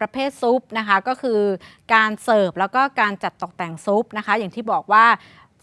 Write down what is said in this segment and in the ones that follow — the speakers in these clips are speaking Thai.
ประเภทซุปนะคะก็คือการเสิร์ฟแล้วก็การจัดตกแต่งซุปนะคะ อย่างที่บอกว่า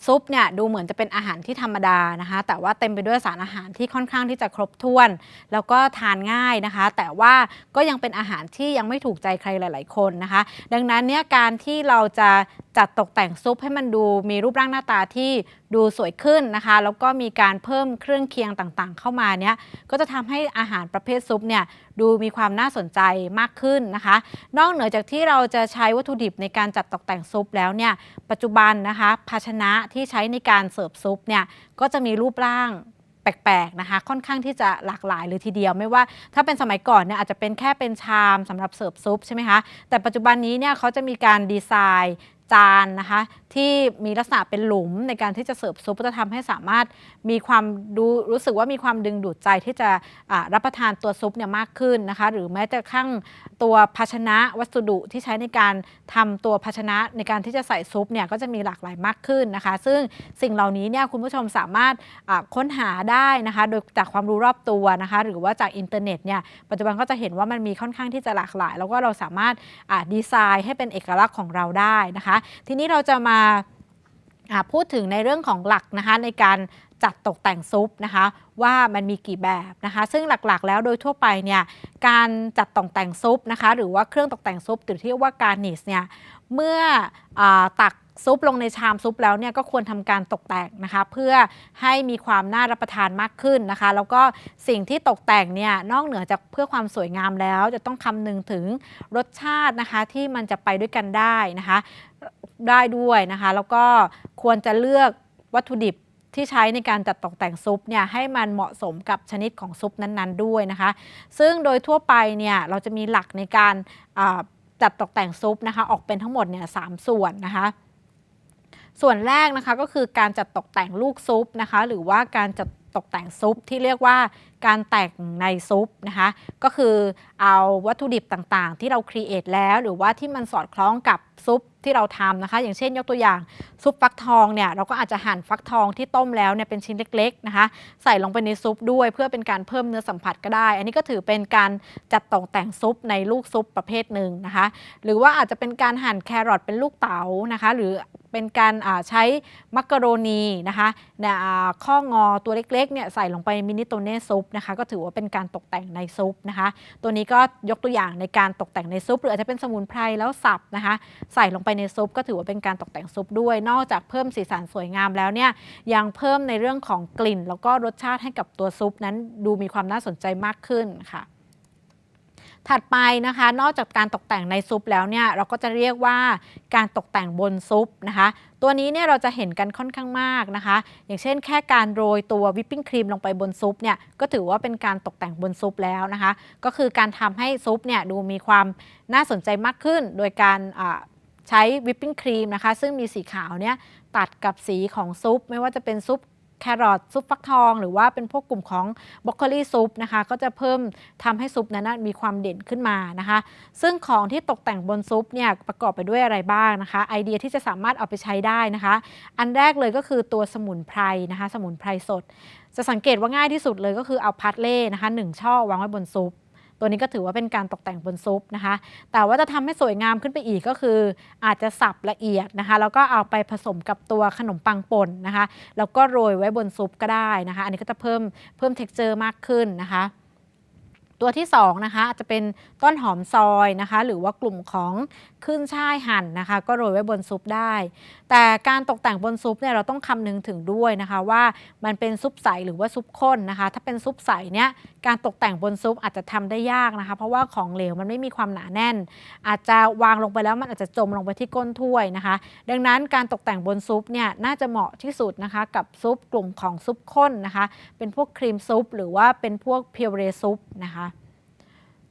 ซุปเนี่ยดูเหมือนจะเป็นอาหารที่ธรรมดานะคะ แต่ว่าเต็มไปด้วยสารอาหารที่ค่อนข้างที่จะครบถ้วน แล้วก็ทานง่ายนะคะ แต่ว่าก็ยังเป็นอาหารที่ยังไม่ถูกใจใครหลาย ๆ คนนะคะ ดังนั้นเนี่ยการที่เราจะจัดตกแต่งซุปให้มันดูมีรูปร่างหน้าตาที่ ดูสวยขึ้นนะคะ แล้วก็มีการเพิ่มเครื่องเคียงต่างๆ เข้ามาเนี่ยก็จะทำให้อาหารประเภทซุปเนี่ยดูมีความน่าสนใจมากขึ้นนะคะ นอกเหนือจากที่เราจะใช้วัตถุดิบในการจัดตกแต่งซุปแล้วเนี่ยปัจจุบันนะคะ ภาชนะที่ใช้ในการเสิร์ฟซุปเนี่ยก็จะมีรูปร่างแปลกๆนะคะ ค่อนข้างที่จะหลากหลายเลยทีเดียว ไม่ว่าถ้าเป็นสมัยก่อนเนี่ยอาจจะเป็นแค่เป็นชามสำหรับเสิร์ฟซุปใช่ไหมคะแต่ปัจจุบันนี้เนี่ยเขาจะมีการดีไซน์จานนะคะ ที่มีลักษณะเป็นหลุมในการที่จะเสิร์ฟซุปจะทำให้สามารถมีความดูรู้สึกว่ามีความดึงดูดใจที่จะรับประทานตัวซุปเนี่ยมากขึ้นนะคะ หรือแม้แต่ข้างตัวภาชนะวัสดุที่ใช้ในการทำตัวภาชนะในการที่จะใส่ซุปเนี่ยก็จะมีหลากหลายมากขึ้นนะคะ ซึ่งสิ่งเหล่านี้เนี่ยคุณผู้ชมสามารถค้นหาได้นะคะ โดยจากความรู้รอบตัวนะคะ หรือว่าจากอินเทอร์เน็ตเนี่ยปัจจุบันก็จะเห็นว่ามันมีค่อนข้างที่จะหลากหลาย แล้วก็เราสามารถดีไซน์ให้เป็นเอกลักษณ์ของเราได้นะคะ ทีนี้เราจะมาพูดถึงในเรื่องของหลักนะคะในการจัดตกแต่งซุปนะคะว่ามันมีกี่แบบนะคะซึ่งหลักๆ แล้วโดยทั่วไปเนี่ยการจัดตกแต่งซุปนะคะหรือว่าเครื่องตกแต่งซุปหรือที่เรียกว่าการนิสเนี่ยเมื่ออตัก ซุปลงในชามซุปแล้วเนี่ยก็ควรทำการตกแต่งนะคะ เพื่อให้มีความน่ารับประทานมากขึ้นนะคะ แล้วก็สิ่งที่ตกแต่งเนี่ยนอกเหนือจากเพื่อความสวยงามแล้ว จะต้องคำนึงถึงรสชาตินะคะที่มันจะไปด้วยกันได้นะคะได้ด้วยนะคะ แล้วก็ควรจะเลือกวัตถุดิบที่ใช้ในการจัดตกแต่งซุปเนี่ยให้มันเหมาะสมกับชนิดของซุปนั้น ๆ ด้วยนะคะ ซึ่งโดยทั่วไปเนี่ยเราจะมีหลักในการจัดตกแต่งซุปนะคะ ออกเป็นทั้งหมดเนี่ยสามส่วนนะคะ ส่วนแรกนะคะก็คือการจัดตกแต่งลูกซุปนะคะ หรือว่าการจัดตกแต่งซุปที่เรียกว่าการแต่งในซุปนะคะก็คือเอาวัตถุดิบต่างๆ ที่เราครีเอทแล้วหรือว่าที่มันสอดคล้องกับซุปที่เราทำนะคะ อย่างเช่นยกตัวอย่างซุปฟักทองเนี่ยเราก็อาจจะหั่นฟักทองที่ต้มแล้วเนี่ยเป็นชิ้นเล็กๆนะคะ ใส่ลงไปในซุปด้วยเพื่อเป็นการเพิ่มเนื้อสัมผัสก็ได้ อันนี้ก็ถือเป็นการจัดตกแต่งซุปในลูกซุปประเภทหนึ่งนะคะ หรือว่าอาจจะเป็นการหั่นแครอทเป็นลูกเต๋านะคะ หรือ เป็นการใช้มักกะโรนีนะคะเนี่ยข้องอตัวเล็กๆเนี่ยใส่ลงไปมินิโตเน่ซุปนะคะก็ถือว่าเป็นการตกแต่งในซุปนะคะ ตัวนี้ก็ยกตัวอย่างในการตกแต่งในซุป หรืออาจจะเป็นสมุนไพรแล้วสับนะคะ ใส่ลงไปในซุป ก็ถือว่าเป็นการตกแต่งซุปด้วย นอกจากเพิ่มสีสันสวยงามแล้วเนี่ยยังเพิ่มในเรื่องของกลิ่น แล้วก็รสชาติให้กับตัวซุปนั้นดูมีความน่าสนใจมากขึ้นค่ะ ถัดไปนะคะ นอกจากการตกแต่งในซุปแล้วเนี่ยเราก็จะเรียกว่าการตกแต่งบนซุปนะคะ ตัวนี้เนี่ยเราจะเห็นกันค่อนข้างมากนะคะ อย่างเช่นแค่การโรยตัววิปปิ้งครีมลงไปบนซุปเนี่ยก็ถือว่าเป็นการตกแต่งบนซุปแล้วนะคะ ก็คือการทำให้ซุปเนี่ยดูมีความน่าสนใจมากขึ้น โดยการใช้วิปปิ้งครีมนะคะ ซึ่งมีสีขาวเนี่ยตัดกับสีของซุป ไม่ว่าจะเป็นซุป แครอทซุปฟักทอง หรือว่าเป็นพวกกลุ่มของบรอกโคลีซุปนะคะ ก็จะเพิ่มทำให้ซุปนั้นมีความเด่นขึ้นมานะคะ ซึ่งของที่ตกแต่งบนซุปเนี่ยประกอบไปด้วยอะไรบ้างนะคะ ไอเดียที่จะสามารถเอาไปใช้ได้นะคะ อันแรกเลยก็คือตัวสมุนไพรนะคะ สมุนไพรสด จะสังเกตว่าง่ายที่สุดเลยก็คือเอาพาร์ทเล่นะคะหนึ่งช่อวางไว้บนซุป ตัวนี้ก็ถือว่าเป็นการตกแต่งบนซุปนะคะ แต่ว่าจะทำให้สวยงามขึ้นไปอีกก็คือ อาจจะสับละเอียดนะคะ แล้วก็เอาไปผสมกับตัวขนมปังป่นนะคะ แล้วก็โรยไว้บนซุปก็ได้นะคะ อันนี้ก็จะเพิ่มเพิ่ม t e x t อร์มากขึ้นนะคะตัวที่2นะคะอาจจะเป็นต้นหอมซอยนะคะ หรือว่ากลุ่มของ ขึ้นช่ายหั่นนะคะ ก็โรยไว้บนซุปได้ แต่การตกแต่งบนซุปเนี่ยเราต้องคำนึงถึงด้วยนะคะว่ามันเป็นซุปใสหรือว่าซุปข้นนะคะ ถ้าเป็นซุปใสเนี่ยการตกแต่งบนซุปอาจจะทำได้ยากนะคะ เพราะว่าของเหลวมันไม่มีความหนาแน่น อาจจะวางลงไปแล้วมันอาจจะจมลงไปที่ก้นถ้วยนะคะ ดังนั้นการตกแต่งบนซุปเนี่ยน่าจะเหมาะที่สุดนะคะ กับซุปกลุ่มของซุปข้นนะคะ เป็นพวกครีมซุป หรือว่าเป็นพวกเพียวเรซุปนะคะ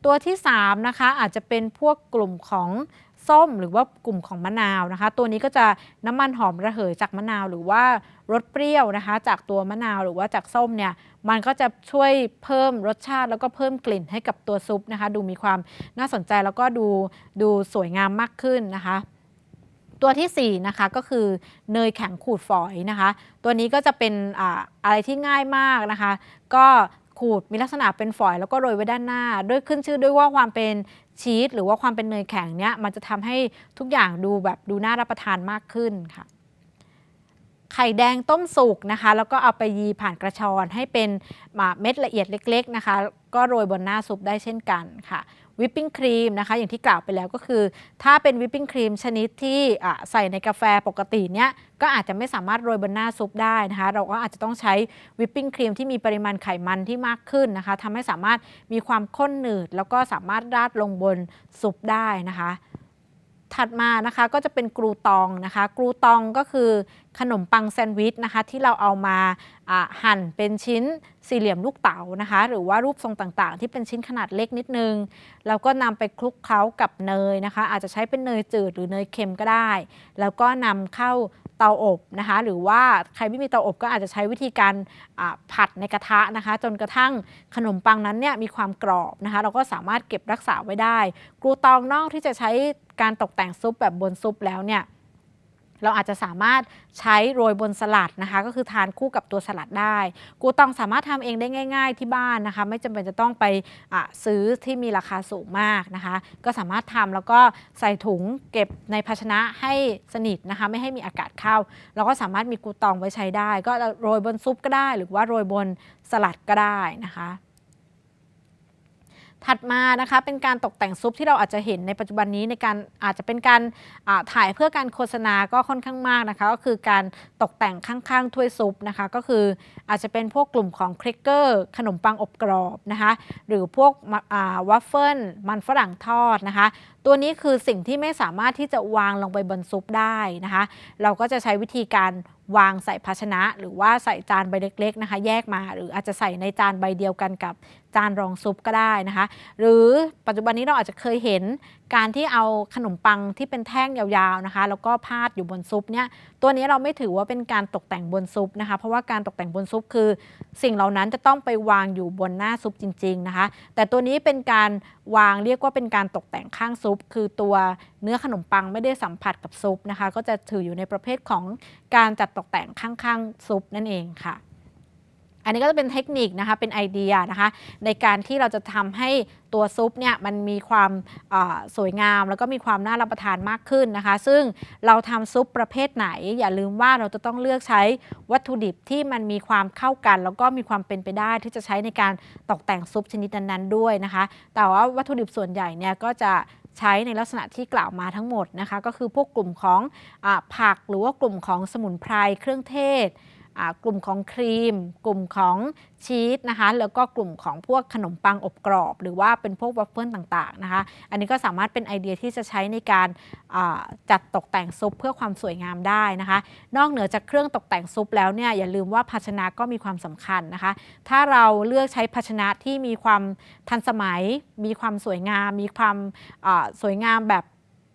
ตัวที่3นะคะอาจจะเป็นพวกกลุ่มของ ส้ม หรือว่ากลุ่มของมะนาวนะคะ ตัวนี้ก็จะน้ำมันหอมระเหยจากมะนาวหรือว่ารสเปรี้ยวนะคะ จากตัวมะนาวหรือว่าจากส้มเนี่ยมันก็จะช่วยเพิ่มรสชาติแล้วก็เพิ่มกลิ่นให้กับตัวซุปนะคะ ดูมีความน่าสนใจแล้วก็ดูดูสวยงามมากขึ้นนะคะตัวทีสี่4นะคะก็คือเนยแข็งขูดฝอยนะคะ ตัวนี้ก็จะเป็นอาอะไรที่ง่ายมากนะคะ ก็ ขูดมีลักษณะเป็นฝอยแล้วก็โรยไว้ด้านหน้า ด้วยขึ้นชื่อด้วยว่าความเป็นชีสหรือว่าความเป็นเนยแข็งเนี้ยมันจะทำให้ทุกอย่างดูแบบดูน่ารับประทานมากขึ้นค่ะ ไข่แดงต้มสุกนะคะ แล้วก็เอาไปยีผ่านกระชอนให้เป็นมาเม็ดละเอียดเล็ก ๆนะคะ ก็โรยบนหน้าซุปได้เช่นกันค่ะวิปปิ้งครีมนะคะอย่างที่กล่าวไปแล้วก็คือ ถ้าเป็นวิปปิ้งครีมชนิดที่ใส่ในกาแฟปกติเนี้ยก็อาจจะไม่สามารถโรยบนหน้าซุปได้นะคะ เราก็อาจจะต้องใช้วิปปิ้งครีมที่มีปริมาณไขมันที่มากขึ้นนะคะทำให้สามารถมีความข้นหนืด แล้วก็สามารถราดลงบนซุปได้นะคะ ถัดมานะคะก็จะเป็นกรูตองนะคะ กรูตองก็คือขนมปังแซนด์วิชนะคะที่เราเอามาหั่นเป็นชิ้น สี่เหลี่ยมลูกเต๋านะคะ หรือว่ารูปทรงต่างๆ ที่เป็นชิ้นขนาดเล็กนิดนึง แล้วก็นำไปคลุกเคล้ากับเนยนะคะ อาจจะใช้เป็นเนยจืดหรือเนยเค็มก็ได้ แล้วก็นำเข้าเตาอบนะคะ หรือว่าใครไม่มีเตาอบก็อาจจะใช้วิธีการผัดในกระทะนะคะ จนกระทั่งขนมปังนั้นเนี่ยมีความกรอบนะคะ เราก็สามารถเก็บรักษาไว้ได้ กรูตองนอกที่จะใช้การตกแต่งซุปแบบบนซุปแล้วเนี่ย เราอาจจะสามารถใช้โรยบนสลัดนะคะ ก็คือทานคู่กับตัวสลัดได้ กูตองสามารถทำเองได้ง่าย ๆ ที่บ้านนะคะ ไม่จำเป็นจะต้องไปซื้อที่มีราคาสูงมากนะคะ ก็สามารถทำแล้วก็ใส่ถุงเก็บในภาชนะให้สนิทนะคะ ไม่ให้มีอากาศเข้า เราก็สามารถมีกูตองไว้ใช้ได้ ก็โรยบนซุปก็ได้ หรือว่าโรยบนสลัดก็ได้นะคะ ถัดมานะคะเป็นการตกแต่งซุปที่เราอาจจะเห็นในปัจจุบันนี้ในการอาจจะเป็นการถ่ายเพื่อการโฆษณาก็ค่อนข้างมากนะคะ ก็คือการตกแต่งข้างๆถ้วยซุปนะคะ ก็คืออาจจะเป็นพวกกลุ่มของครกเกอร์ขนมปังอบกรอบนะคะ หรือพวกมะอ่าวัฟเฟิลมันฝรั่งทอดนะคะ ตัวนี้คือสิ่งที่ไม่สามารถที่จะวางลงไปบนซุปได้นะคะ เราก็จะใช้วิธีการ วางใส่ภาชนะ หรือว่าใส่จานใบเล็กๆนะคะ แยกมา หรืออาจจะใส่ในจานใบเดียวกันกับจานรองซุปก็ได้นะคะ หรือปัจจุบันนี้เราอาจจะเคยเห็น การที่เอาขนมปังที่เป็นแท่งยาวๆนะคะ แล้วก็พาดอยู่บนซุปเนี่ยตัวนี้เราไม่ถือว่าเป็นการตกแต่งบนซุปนะคะ เพราะว่าการตกแต่งบนซุปคือ สิ่งเหล่านั้นจะต้องไปวางอยู่บนหน้าซุปจริง ๆนะคะ แต่ตัวนี้เป็นการวางเรียกว่าเป็นการตกแต่งข้างซุป คือตัวเนื้อขนมปังไม่ได้สัมผัสกับซุปนะคะ ก็จะถืออยู่ในประเภทของการจัดตกแต่งข้างๆซุปนั่นเองค่ะ อันนี้ก็จะเป็นเทคนิคนะคะ เป็นไอเดียนะคะ ในการที่เราจะทำให้ตัวซุปเนี่ยมันมีความสวยงาม แล้วก็มีความน่ารับประทานมากขึ้นนะคะ ซึ่งเราทำซุปประเภทไหน อย่าลืมว่าเราจะต้องเลือกใช้วัตถุดิบที่มันมีความเข้ากัน แล้วก็มีความเป็นไปได้ที่จะใช้ในการตกแต่งซุปชนิดนั้นๆด้วยนะคะ แต่ว่าวัตถุดิบส่วนใหญ่เนี่ยก็จะใช้ในลักษณะที่กล่าวมาทั้งหมดนะคะ ก็คือพวกกลุ่มของอผักหรือว่ากลุ่มของสมุนไพรเครื่องเทศ กลุ่มของครีม กลุ่มของชีสนะคะ แล้วก็กลุ่มของพวกขนมปังอบกรอบ หรือว่าเป็นพวกวัฟเฟิลต่างๆนะคะ อันนี้ก็สามารถเป็นไอเดียที่จะใช้ในการจัดตกแต่งซุปเพื่อความสวยงามได้นะคะ นอกเหนือจากเครื่องตกแต่งซุปแล้วเนี่ยอย่าลืมว่าภาชนะก็มีความสำคัญนะคะ ถ้าเราเลือกใช้ภาชนะที่มีความทันสมัย มีความสวยงาม มีความสวยงามแบบ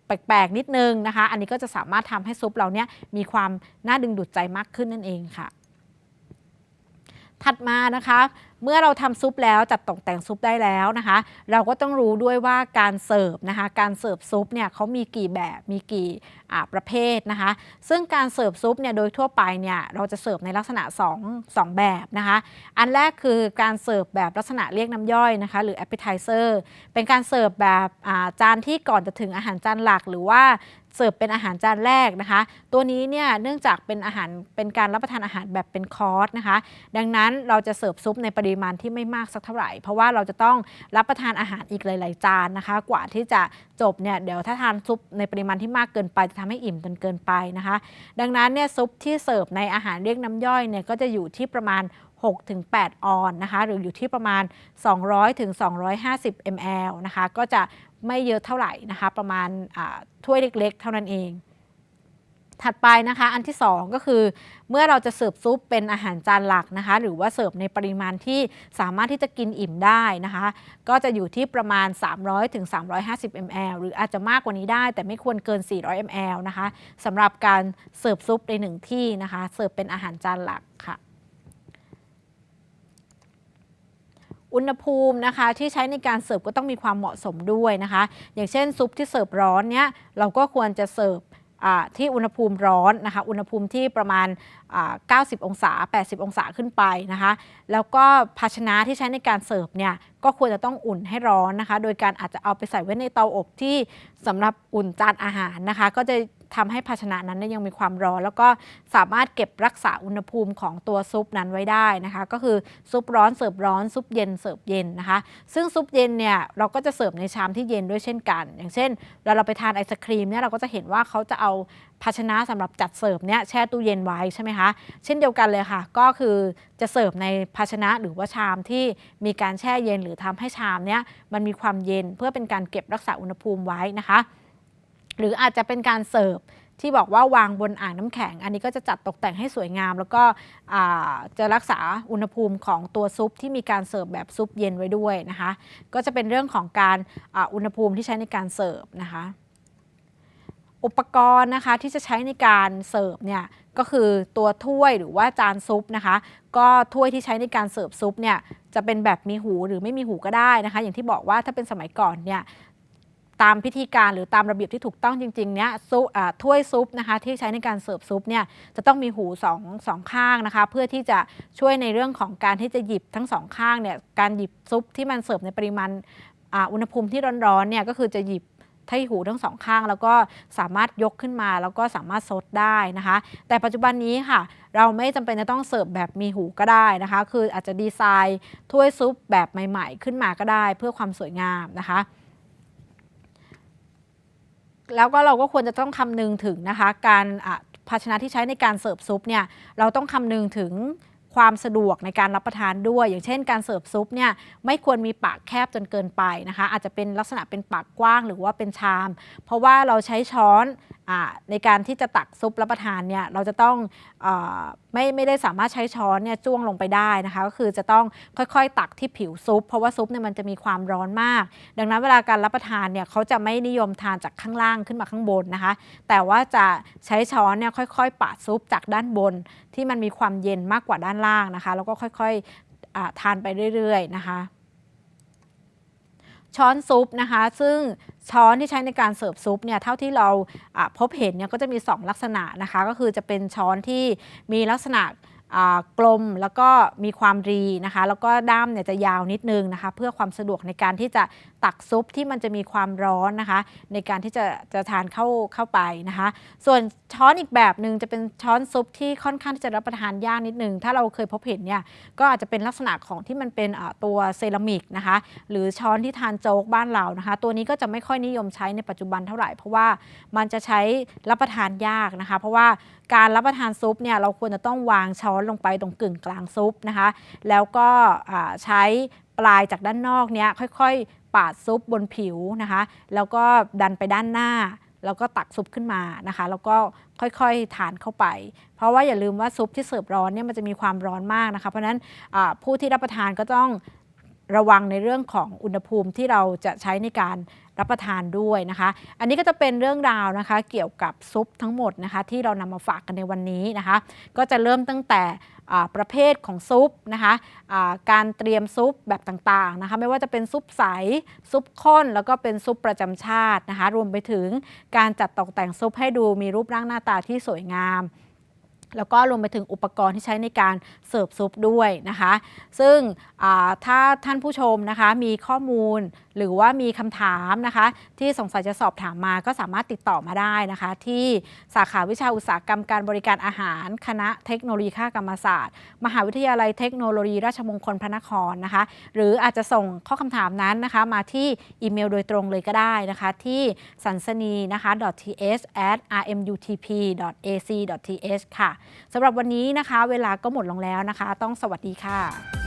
แปลกๆนิดนึงนะคะ อันนี้ก็จะสามารถทำให้ซุปเราเนี่ยมีความน่าดึงดูดใจมากขึ้นนั่นเองค่ะ ถัดมานะคะ เมื่อเราทำซุปแล้วจัดตกแต่งซุปได้แล้วนะคะ เราก็ต้องรู้ด้วยว่าการเสิร์ฟนะคะ การเสิร์ฟซุปเนี่ยเขามีกี่แบบมีกี่ประเภทนะคะ ซึ่งการเสิร์ฟซุปเนี่ยโดยทั่วไปเนี่ยเราจะเสิร์ฟในลักษณะ2 2แบบนะคะ อันแรกคือการเสิร์ฟแบบลักษณะเรียกน้ำย่อยนะคะ หรือ appetizer เป็นการเสิร์ฟแบบจานที่ก่อนจะถึงอาหารจานหลัก หรือว่า เสิร์ฟเป็นอาหารจานแรกนะคะ ตัวนี้เนี่ยเนื่องจากเป็นอาหารเป็นการรับประทานอาหารแบบเป็นคอร์สนะคะ ดังนั้นเราจะเสิร์ฟซุปในปริมาณที่ไม่มากสักเท่าไหร่ เพราะว่าเราจะต้องรับประทานอาหารอีกหลาย ๆ จานนะคะ กว่าที่จะจบเนี่ยเดี๋ยวถ้าทานซุปในปริมาณที่มากเกินไปจะทำให้อิ่มจนเกินไปนะคะ ดังนั้นเนี่ยซุปที่เสิร์ฟในอาหารเรียกน้ำย่อยเนี่ยก็จะอยู่ที่ประมาณ6-8 ออนนะคะ หรืออยู่ที่ประมาณ 200-250 ml นะคะ ก็จะ ไม่เยอะเท่าไหร่นะคะ ประมาณถ้วยเล็กๆ เท่านั้นเอง ถัดไปนะคะอันที่ 2 ก็คือ เมื่อเราจะเสิร์ฟซุปเป็นอาหารจานหลักนะคะ หรือว่าเสิร์ฟในปริมาณที่สามารถที่จะกินอิ่มได้นะคะ ก็จะอยู่ที่ประมาณ 300ถึง ml หรืออาจจะมากกว่านี้ได้ แต่ไม่ควรเกิน 400 ml นะคะสำหรับการเสิร์ฟซุปในหนึ่งที่นะคะ เสิร์ฟเป็นอาหารจานหลักค่ะ อุณหภูมินะคะที่ใช้ในการเสิร์ฟก็ต้องมีความเหมาะสมด้วยนะคะ อย่างเช่นซุปที่เสิร์ฟร้อนเนี้ยเราก็ควรจะเสิร์ฟที่อุณหภูมิร้อนนะคะ อุณหภูมิที่ประมาณ 90 องศา 80 องศาขึ้นไปนะคะ แล้วก็ภาชนะที่ใช้ในการเสิร์ฟเนี่ยก็ควรจะต้องอุ่นให้ร้อนนะคะ โดยการอาจจะเอาไปใส่ไว้ในเตาอบที่สำหรับอุ่นจานอาหารนะคะ ก็จะ ทำให้ภาชนะนั้นยังมีความร้อน แล้วก็สามารถเก็บรักษาอุณหภูมิของตัวซุปนั้นไว้ได้นะคะ ก็คือซุปร้อนเสิร์ฟร้อนซุปเย็นเสิร์ฟเย็นนะคะ ซึ่งซุปเย็นเนี่ยเราก็จะเสิร์ฟในชามที่เย็นด้วยเช่นกัน อย่างเช่นเวลาเราไปทานไอศครีมเนี่ยเราก็จะเห็นว่าเขาจะเอาภาชนะสำหรับจัดเสิร์ฟเนี่ยแช่ตู้เย็นไว้ใช่ไหมคะเช่นเดียวกันเลยค่ะ ก็คือจะเสิร์ฟในภาชนะหรือว่าชามที่มีการแช่เย็นหรือทำให้ชามเนี่ยมันมีความเย็นเพื่อเป็นการเก็บรักษาอุณหภูมิไว้นะคะ หรืออาจจะเป็นการเสิร์ฟที่บอกว่าวางบนอ่างน้ำแข็ง อันนี้ก็จะจัดตกแต่งให้สวยงาม แล้วก็จะรักษาอุณหภูมิของตัวซุปที่มีการเสิร์ฟแบบซุปเย็นไว้ด้วยนะคะ ก็จะเป็นเรื่องของการอาอุณหภูมิที่ใช้ในการเสิร์ฟนะคะ อุปกรณ์นะคะที่จะใช้ในการเสิร์ฟเนี่ยก็คือตัวถ้วยหรือว่าจานซุปนะคะ ก็ถ้วยที่ใช้ในการเสิร์ฟซุปเนี่ยจะเป็นแบบมีหูหรือไม่มีหูก็ได้นะคะ อย่างที่บอกว่าถ้าเป็นสมัยก่อนเนี่ย ตามพิธีการหรือตามระเบียบที่ถูกต้องจริงๆเนี่ยซุอ่าถ้วยซุปนะคะที่ใช้ในการเสิร์ฟซุปเนี่ยจะต้องมีหูสองสองข้างนะคะ เพื่อที่จะช่วยในเรื่องของการที่จะหยิบทั้งสองข้างเนี่ยการหยิบซุปที่มันเสิร์ฟในปริมาณอุณหภูมิที่ร้อนๆเนี่ยก็คือจะหยิบที่หูทั้งสองข้าง แล้วก็สามารถยกขึ้นมาแล้วก็สามารถซดได้นะคะ แต่ปัจจุบันนี้ค่ะ เราไม่จำเป็นจะต้องเสิร์ฟแบบมีหูก็ได้นะคะ คืออาจจะดีไซน์ถ้วยซุปแบบใหม่ ๆ ขึ้นมาก็ได้ เพื่อความสวยงามนะคะ แล้วก็เราก็ควรจะต้องคำนึงถึงนะคะ การภาชนะที่ใช้ในการเสิร์ฟซุปเนี่ยเราต้องคำนึงถึงความสะดวกในการรับประทานด้วย อย่างเช่น การเสิร์ฟซุปเนี่ยไม่ควรมีปากแคบจนเกินไปนะคะ อาจจะเป็นลักษณะเป็นปากกว้างหรือว่าเป็นชาม เพราะว่าเราใช้ช้อนอในการที่จะตักซุปรับประทานเนี่ยเราจะต้องอ ไม่ไม่ได้สามารถใช้ช้อนเนี่ยจ้วงลงไปได้นะคะ ก็คือจะต้องค่อยๆ ตักที่ผิวซุป เพราะว่าซุปเนี่ยมันจะมีความร้อนมาก ดังนั้นเวลาการรับประทานเนี่ยเขาจะไม่นิยมทานจากข้างล่างขึ้นมาข้างบนนะคะ แต่ว่าจะใช้ช้อนเนี่ยค่อยๆ ปาดซุปจากด้านบน ที่มันมีความเย็นมากกว่าด้านล่างนะคะ แล้วก็ค่อยๆทานไปเรื่อยๆนะคะ ช้อนซุปนะคะ ซึ่งช้อนที่ใช้ในการเสิร์ฟซุปเนี่ยเท่าที่เราพบเห็นเนี่ยก็จะมี 2 ลักษณะนะคะ ก็คือจะเป็นช้อนที่มีลักษณะกลมแล้วก็มีความรีนะคะ แล้วก็ด้ามเนี่ยจะยาวนิดนึงนะคะ เพื่อความสะดวกในการที่จะตักซุปที่มันจะมีความร้อนนะคะ ในการที่จะจะทานเข้าเข้าไปนะคะ ส่วนช้อนอีกแบบหนึ่งจะเป็นช้อนซุปที่ค่อนข้างที่จะรับประทานยากนิดนึงถ้าเราเคยพบเห็นเนี่ยก็อาจจะเป็นลักษณะของที่มันเป็นตัวเซรามิกนะคะหรือช้อนที่ทานโจ๊กบ้านเรานะคะ ตัวนี้ก็จะไม่ค่อยนิยมใช้ในปัจจุบันเท่าไหร่ เพราะว่ามันจะใช้รับประทานยากนะคะ เพราะว่าการรับประทานซุปเนี่ยเราควรจะต้องวางช้อนลงไปตรงกึ่งกลางซุปนะคะ แล้วก็ใช้ปลายจากด้านนอกเนี่ยค่อยๆ ปาดซุปบนผิวนะคะ แล้วก็ดันไปด้านหน้า แล้วก็ตักซุปขึ้นมานะคะ แล้วก็ค่อยๆทานเข้าไป เพราะว่าอย่าลืมว่าซุปที่เสิร์ฟร้อนเนี่ยมันจะมีความร้อนมากนะคะ เพราะนั้นผู้ที่รับประทานก็ต้อง ระวังในเรื่องของอุณหภูมิที่เราจะใช้ในการรับประทานด้วยนะคะ อันนี้ก็จะเป็นเรื่องราวนะคะ เกี่ยวกับซุปทั้งหมดนะคะ ที่เรานำมาฝากกันในวันนี้นะคะ ก็จะเริ่มตั้งแต่ประเภทของซุปนะคะอ่าการเตรียมซุปแบบต่างๆนะคะ ไม่ว่าจะเป็นซุปใส ซุปข้น แล้วก็เป็นซุปประจำชาตินะคะ รวมไปถึงการจัดตกแต่งซุปให้ดูมีรูปร่างหน้าตาที่สวยงาม แล้วก็รวมไปถึงอุปกรณ์ที่ใช้ในการเสิร์ฟซุปด้วยนะคะ ซึ่งถ้าท่านผู้ชมนะคะมีข้อมูลหรือว่ามีคำถามนะคะ ที่สงสัยจะสอบถามมาก็สามารถติดต่อมาได้นะคะ ที่สาขาวิชาอุตสาหกรรมการบริการอาหาร คณะเทคโนโลยีข้ากรรมศาสตร์ มหาวิทยาลัยเทคโนโลยีราชมงคลพระนครนะคะ หรืออาจจะส่งข้อคำถามนั้นนะคะ มาที่อีเมลโดยตรงเลยก็ได้นะคะ ที่สันสนีนะคะ .th rmutp ac th ค่ะสำหรับวันนี้นะคะ เวลาก็หมดลงแล้วนะคะ ต้องสวัสดีค่ะ